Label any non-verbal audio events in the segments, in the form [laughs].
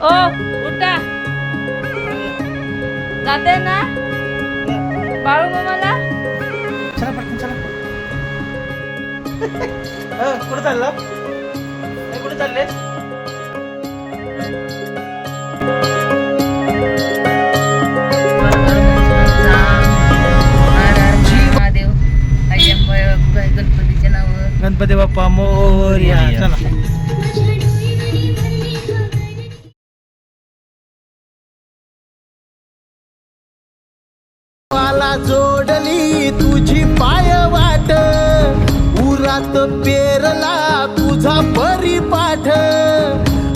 ओ उठा. जाते ना? बाळू मामाला? चला पटकन चला. [laughs] अ, कुठं चाललं? ए, कुठे चालले? महादेव. गणपतीचे नाव. गणपती बाप्पा मोर्या. चला. पेरला तुझा परिपाठ.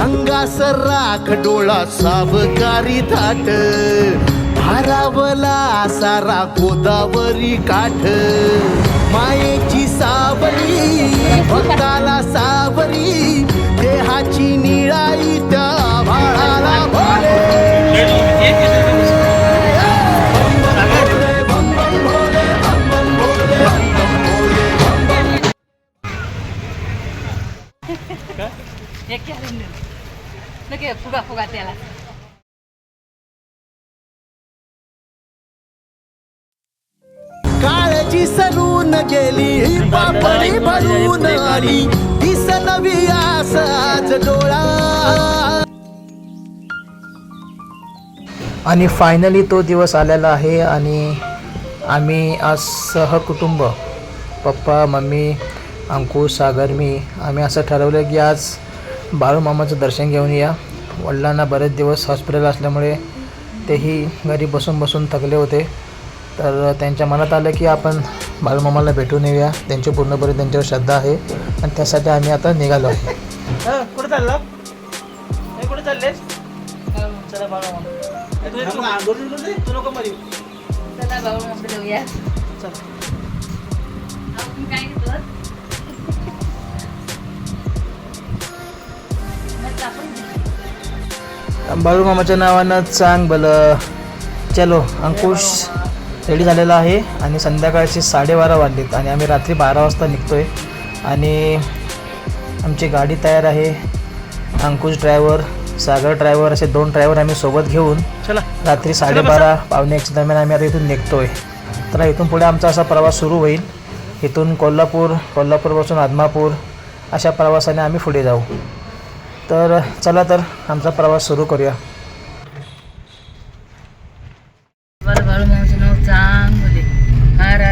अंगास राख डोळा सावकारी थाट. भारावला सारा गोदावरी काठ. मायेची सावरी भक्ताला सावरी देहाची निळाई त्या भाळाला भोले एक नके फुगा फुगा त्याला. काळजी सरून गेली पापडी भरून आली. दिस नवी आस आज डोळा. आणि फायनली तो दिवस आलेला आहे आणि आम्ही आज सहकुटुंब पप्पा मम्मी अंकुश सागर मी. आम्ही असं ठरवलं की आज बाळूमामाचं दर्शन घेऊन या. वडिलांना बरेच दिवस हॉस्पिटल असल्यामुळे तेही घरी बसून बसून थकले होते. तर त्यांच्या मनात आलं की आपण बाळूमामाला भेटून येऊया. त्यांची पूर्णपणे त्यांच्यावर श्रद्धा आहे आणि त्यासाठी आम्ही आता निघालो आहे. कुठं चाललं? कुठे चाललेस? चला आपण बाळूमामाच्या नावानं चांग भलं. चलो अंकुश रेडी झालेला आहे आणि संध्याकाळचे साडेबारा वाजलेत आणि आम्ही रात्री बारा वाजता निघतोय. आणि आमची गाडी तयार आहे. अंकुश ड्रायव्हर सागर ड्रायव्हर असे दोन ड्रायव्हर आम्ही सोबत घेऊन चला. रात्री साडेबारा पावणे एकच्या दरम्यान आम्ही आता इथून निघतोय. तर इथून पुढे आमचा असा प्रवास सुरू होईल. इथून कोल्हापूर कोल्हापूरपासून आदमापूर अशा प्रवासाने आम्ही पुढे जाऊ. तर चला तर आमचा प्रवास सुरू करूया.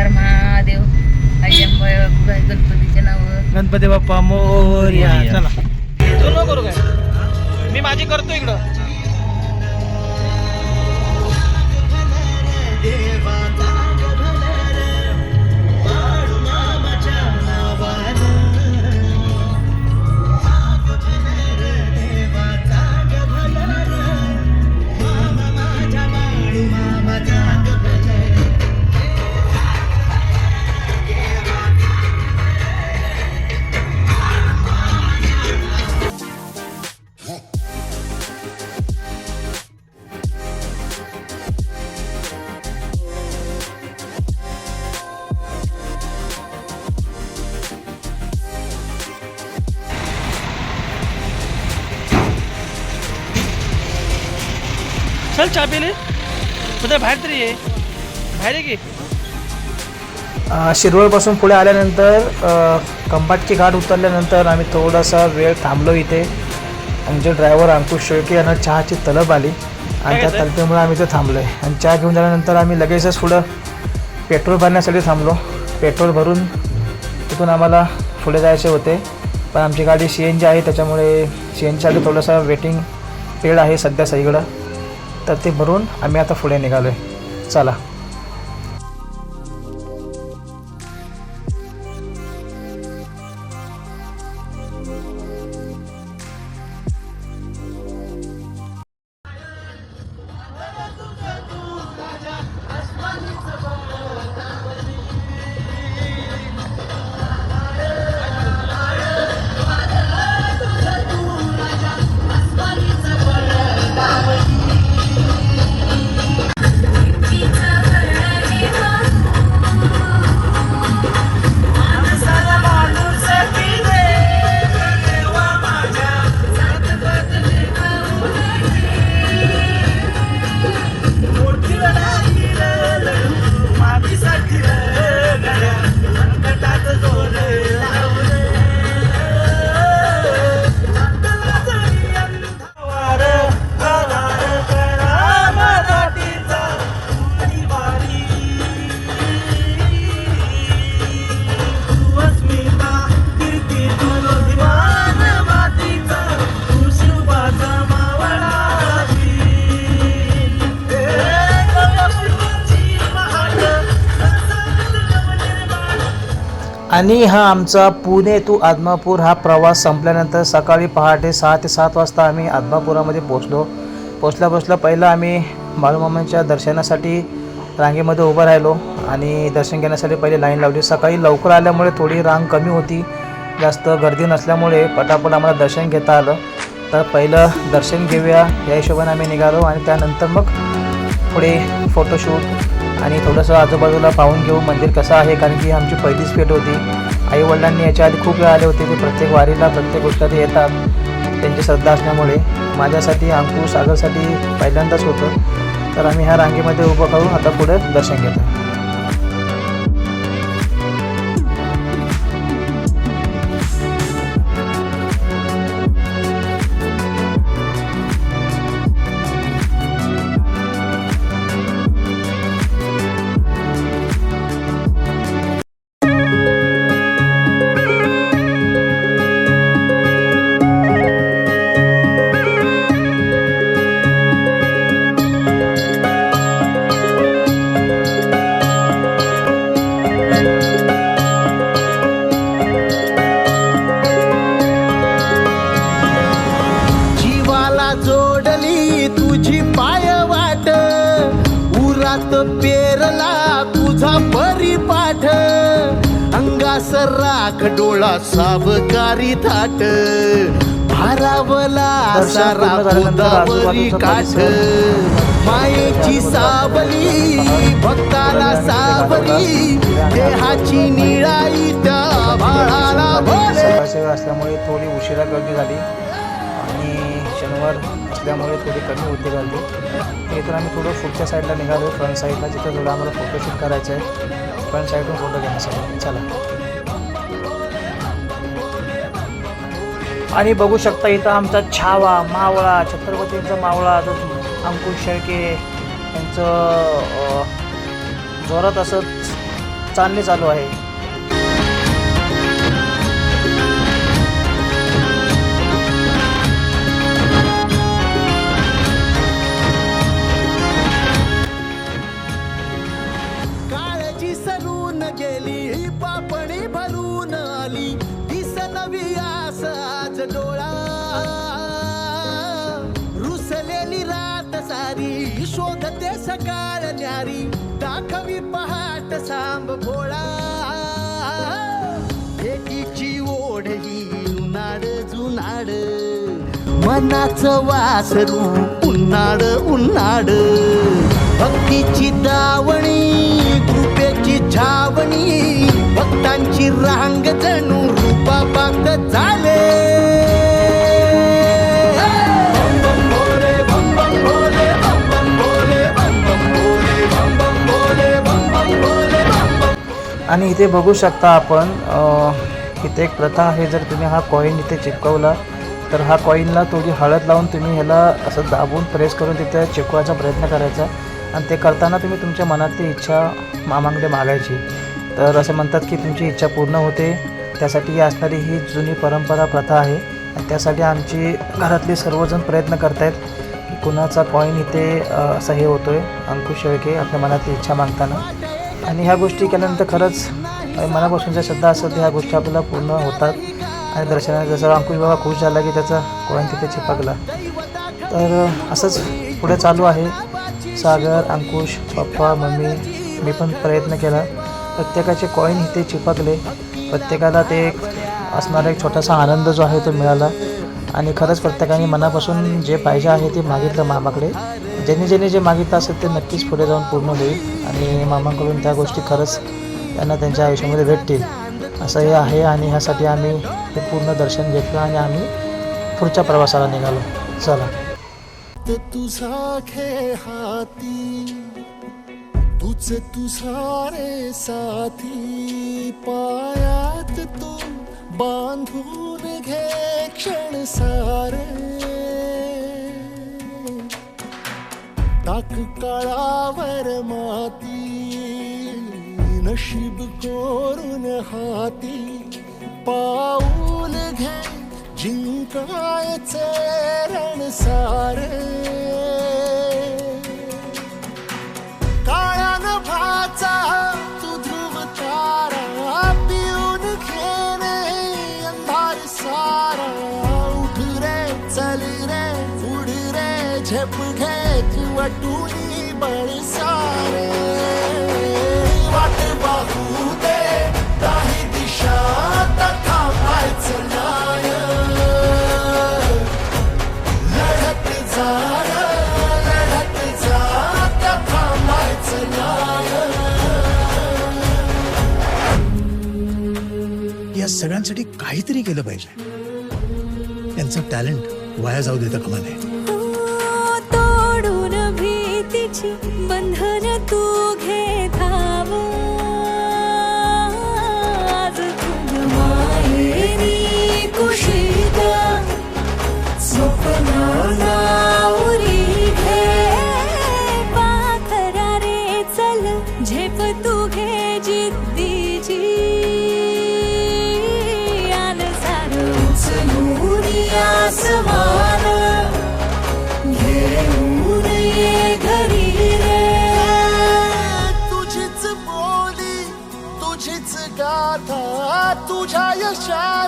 महादेव. गणपतीचे नाव. गणपती बाप्पा मोर्या. चला. तू नको करू काय? मी माझी करतो इकडं. चल चहा पिले. कुठे बाहेर तरी ये. बाहेर ये की? शिरवळपासून पुढे आल्यानंतर कंपाटची घाट उतरल्यानंतर आम्ही थोडासा वेळ थांबलो इथे. आमचे ड्रायव्हर अंकुश शेळके यांना चहाची तलब आली. आणि त्या तलबीमुळे आम्ही इथे थांबलो आहे आणि चहा घेऊन झाल्यानंतर आम्ही लगेचच पुढं पेट्रोल भरण्यासाठी थांबलो. पेट्रोल भरून तिथून आम्हाला पुढे जायचे होते. पण आमची गाडी सी एन जी आहे त्याच्यामुळे सी एन जीसाठी थोडंसं वेटिंग पिरियड आहे सध्या सगळीकडं. तर ते भरून आम्ही आता पुढे निघालो आहे चला. आणि हा आमचा पुणे टू आदमापूर हा प्रवास संपल्यानंतर सकाळी पहाटे सहा ते सात वाजता आम्ही आदमापुरामध्ये पोचलो पोचल्या पोचल्या पहिलं आम्ही बाळूमामांच्या दर्शनासाठी रांगेमध्ये उभं राहिलो आणि दर्शन घेण्यासाठी पहिले लाईन लावली. सकाळी लवकर आल्यामुळे थोडी रांग कमी होती. जास्त गर्दी नसल्यामुळे पटापट आम्हाला दर्शन घेता आलं. तर पहिलं दर्शन घेऊया. या हिशोबाने आम्ही निघालो आणि त्यानंतर मग पुढे फोटोशूट आणि थोडंसं आजूबाजूला पाहून घेऊ मंदिर कसं आहे कारण की आमची पहिलीच भेट होती. आईवडिलांनी याच्या आधी खूप वेळा आले होते की प्रत्येक वारीला प्रत्येक गोष्टी येतात त्यांची श्रद्धा असल्यामुळे. माझ्यासाठी अंकुश सागरसाठी पहिल्यांदाच होतं. तर आम्ही ह्या रांगेमध्ये उभं करून आता पुढे दर्शन घेतो सारा गोदावरी काठ. मायेची सावली भक्ताला सावली देहाची निळाई त्या सकाळची वेळ असल्यामुळे थोडी उशिरा गर्दी झाली आणि शनिवार असल्यामुळे थोडी कमी होती गर्दी तर इथून आम्ही थोडं पुढच्या साईडला निघालो फ्रंट साईडला जिथं थोडं आम्हाला फोटोशूट करायचं आहे. फ्रंट साईडून फोटो घेण्यासाठी. चला. आणि बघू शकता इथं आमचा छावा मावळा छत्रपतींचा मावळा अंकुश शेळके यांचं जोरात असं चालणे चालू आहे. सकाळ दाखवी पहाट सांब भोळा. भेटीची ओढ ही उन्हाळ जुनाड मनाचं वासरू उन्हाळ उन्हाळ भक्तीची दावणी कृपेची छावणी भक्तांची रांग जणू रूपा बांग जा. आणि इथे बघू शकता आपण इथे एक प्रथा आहे जर तुम्ही हा कॉईन इथे चिपकवला तर हा कॉईनला थोडी हळद लावून तुम्ही ह्याला असं दाबून प्रेस करून तिथे चिपकवायचा प्रयत्न करायचा. आणि ते करताना तुम्ही तुमच्या मनातली इच्छा मामांकडे मागायची. तर असे म्हणतात की तुमची इच्छा पूर्ण होते. त्यासाठी असणारी ही जुनी परंपरा प्रथा आहे. आणि त्यासाठी आमची घरातले सर्वजण प्रयत्न करत आहेत की कुणाचा कॉईन इथे असं हे होतोय अंकुश शेळके आपल्या मनातली इच्छा मागताना. आणि ह्या गोष्टी केल्यानंतर खरंच मनापासूनच्या मनापासून ज्या श्रद्धा असतात ह्या गोष्टी आपल्याला पूर्ण होतात. आणि दर्शनाने जसं अंकुश बाबा खुश झाला की त्याचा कॉईन तिथे चिपकला. तर असंच पुढे चालू आहे. सागर अंकुश पप्पा मम्मी मी पण प्रयत्न केला. प्रत्येकाचे कॉईन इथे चिपकले. प्रत्येकाला ते एक असणारा एक छोटासा आनंद जो आहे तो मिळाला. आणि खरंच प्रत्येकाने मनापासून जे पाहिजे आहे ते मागितलं मामाकडे. ज्यांनी ज्यांनी जे मागितलं असेल ते नक्कीच पुढे जाऊन पूर्ण होईल आणि मामांकडून त्या गोष्टी खरंच त्यांना त्यांच्या आयुष्यामध्ये भेटतील. असं हे आहे आणि ह्यासाठी आम्ही ते पूर्ण दर्शन घेतलं आणि आम्ही पुढच्या प्रवासाला निघालो. चला. तुझा खे हाती तुझ तुझारे साथी. पायात तू बांधून घे क्षण सारे. टाक काळावर माती नशीब कोरून हाती. पाऊल घे जिंकायचे रण सारे. काळान भाचा घेत वटुली बळसारे. वाट पाहू दे काही दिशा थांबायचं नाय. लढत जा लढत जा थांबायचं नाय. या सगळ्यांसाठी काहीतरी केलं पाहिजे. त्यांचं टॅलेंट वाया जाऊ देता कमा नये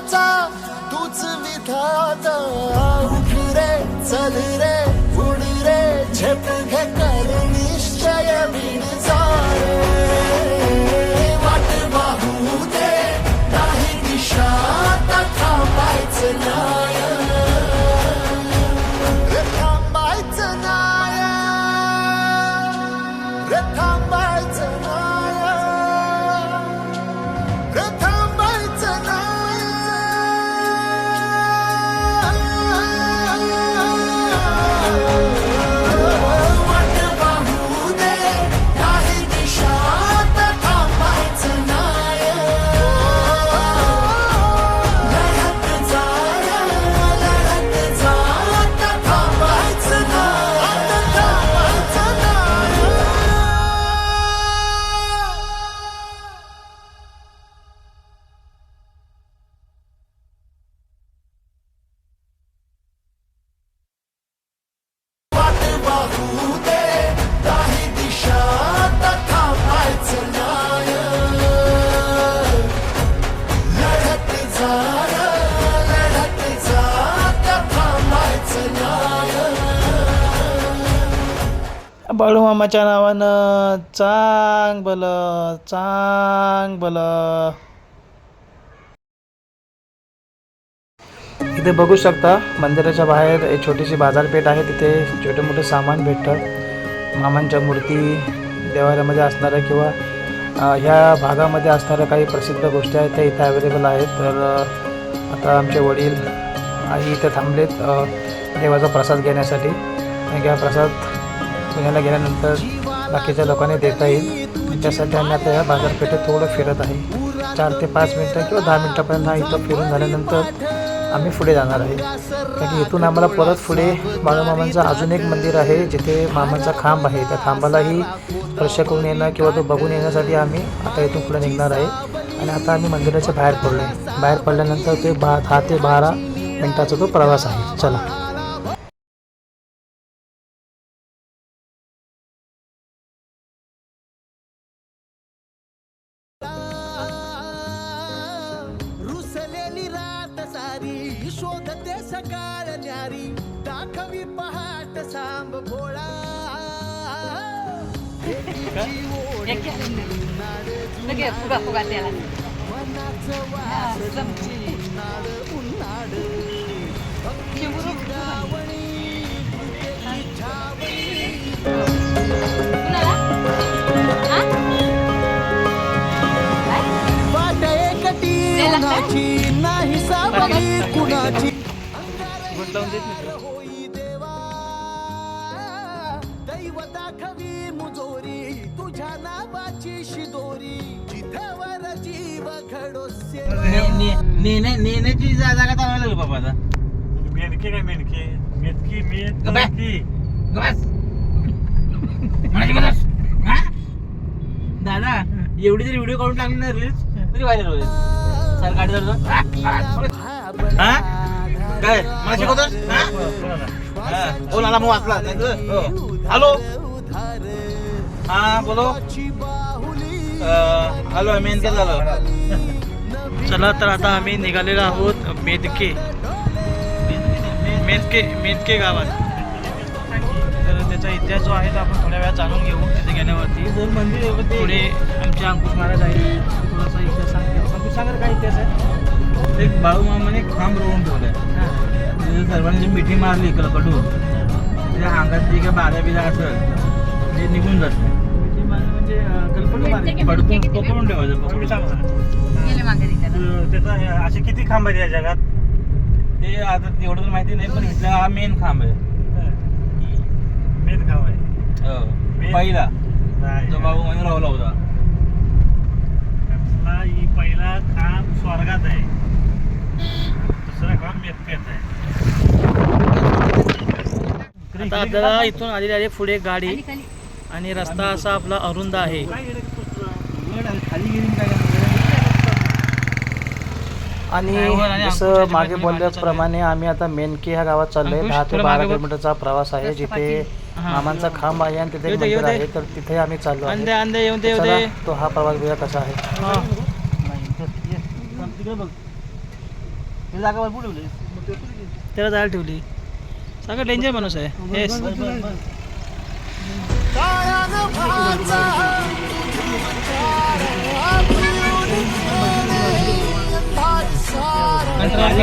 जगाचा तूच विधाता उठ रे चल रे उड रे झेप घे बाळूमामाच्या नावानं. चांग बल चांग बल इथे बघू शकता मंदिराच्या बाहेर एक छोटीशी बाजारपेठ आहे. तिथे छोटे मोठे सामान भेटतं. मामांच्या मूर्ती देवाऱ्यामध्ये असणाऱ्या किंवा ह्या भागामध्ये असणाऱ्या काही प्रसिद्ध गोष्टी आहेत त्या इथे अवेलेबल आहेत. तर आता आमचे वडील आई इथे थांबलेत देवाचा प्रसाद घेण्यासाठी. आणि प्रसाद पुण्याला गेल्यानंतर बाकीच्या लोकांनी देता येईल. त्यासाठी आम्ही आता या बाजारपेठेत थोडं फिरत आहे. चार ते पाच मिनटं किंवा दहा मिनटापर्यंत हा इथं फिरून झाल्यानंतर आम्ही पुढे जाणार आहे. कारण की इथून आम्हाला परत पुढे बाळूमामांचं अजून एक मंदिर आहे जिथे मामांचा खांब आहे. त्या खांबालाही स्पर्श करून येणं किंवा तो बघून येण्यासाठी आम्ही आता इथून पुढे निघणार आहे. आणि आता आम्ही मंदिराच्या बाहेर पडलो आहे बाहेर पडल्यानंतर ते बा दहा ते बारा मिनटाचा तो प्रवास आहे. चला. न्यारी दाखवी पहाट सांब भोळा? वाट एकटी नाही सावली कुणाची होई देवा दैव दाखवी मुजोरी तुझ्या नावाची शिदोरी जिथवर जीव घडोसे नेण्याची जागा चालवायला लागली बाबा आता. मेनके काय मेनके? मेतकी. मेतकी. बस? दादा एवढी जरी व्हिडिओ काढून टाकली ना रील्स तरी व्हायरल होईल. सर गाडी हा? काय? मला. बोल आला मग वाचला तर, हो. हॅलो? हा बोलो. हॅलो आम्ही झालो. चला तर आता आम्ही निघालेलो आहोत मेदके. मेदके मेदके गावात. सध्या जो आहे तो आपण थोड्या वेळात जाणून घेऊ तिथे गेल्यावरती. दोन मंदिर आहे. पुढे आमचे अंकुश महाराज आहेत. थोडासा इतिहास सांगेल अंकुश सांगेल काय इतिहास आहे? एक बाळूमामाने खांब रोवून ठेवलाय. तिथे सर्वांनी जी मिठी मारली इकडं कडून त्या अंगात जी काय बाधा बिधा असेल ते निघून जाते म्हणजे कल्पना पकडून ठेवायचं. पकडून त्याचा असे किती खांब आहेत या जगात? ते आता तेवढं तर माहिती नाही पण इथला हा मेन खांब आहे. मेन खांब आहे. हो. पहिला. नाही. जो बाबू रावला होता. आपला ही पहिला खांब स्वर्गात आहे. दुसरा आहे आता. आपल्याला इथून आलेली आहे पुढे गाडी आणि रस्ता असा आपला अरुंद आहे. आणि जसं मागे बोलल्याप्रमाणे आम्ही आता मेनकी ह्या गावात चाललोय. दहा ते बारा. किलोमीटरचा प्रवास आहे. जिथे. मामांचा खांब आहे आणि तिथे मंदिर. आहे. तर तिथे आम्ही चाललो आहे. तो हा प्रवास कसा आहे. ही जागा भरपूर ठेवली त्याला जायला ठेवली. सगळं डेंजर माणूस आहे. येस. कंट्रोल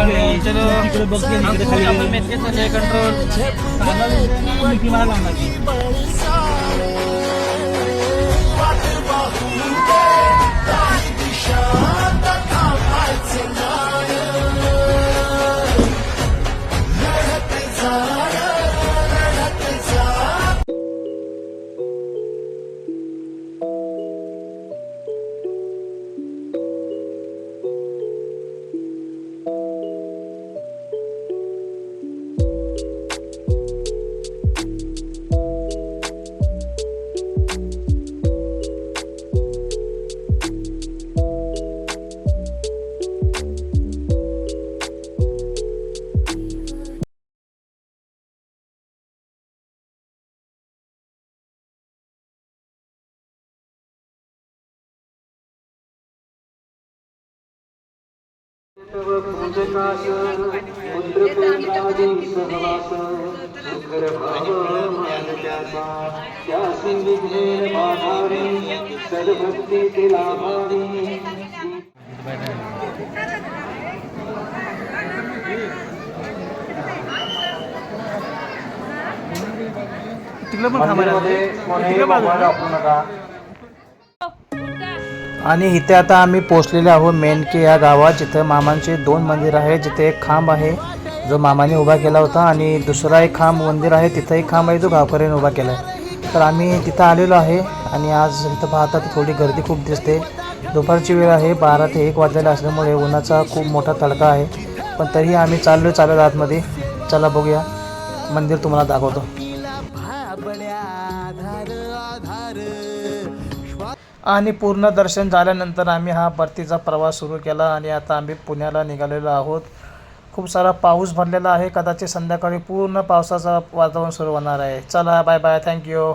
तिकडे पण थांबायला तिकडे बाजूला. आणि इथे आता आम्ही पोहोचलेले आहोत मेनके या गावात जिथं मामांचे दोन मंदिर आहे जिथे एक खांब आहे जो मामाने उभा केला होता. आणि दुसरा एक खांब मंदिर आहे तिथं एक खांब आहे जो गावकऱ्याने उभा केला आहे. तर आम्ही तिथं आलेलो आहे आणि आज इथं पाहता तर थोडी गर्दी खूप दिसते. दुपारची वेळ आहे बारा ते एक वाजलेला असल्यामुळे उन्हाचा खूप मोठा तडका आहे. पण तरीही आम्ही चाललो चालत आतमध्ये. चला बघूया. मंदिर तुम्हाला दाखवतो. आणि पूर्ण दर्शन झाल्यानंतर आम्ही हा परतीचा प्रवास सुरू केला आणि आता आम्ही पुण्याला निघालेलो आहोत. खूप सारा पाऊस भरलेला आहे. कदाचित संध्याकाळी पूर्ण पावसाचं वातावरण सुरू होणार आहे. चला बाय बाय थँक्यू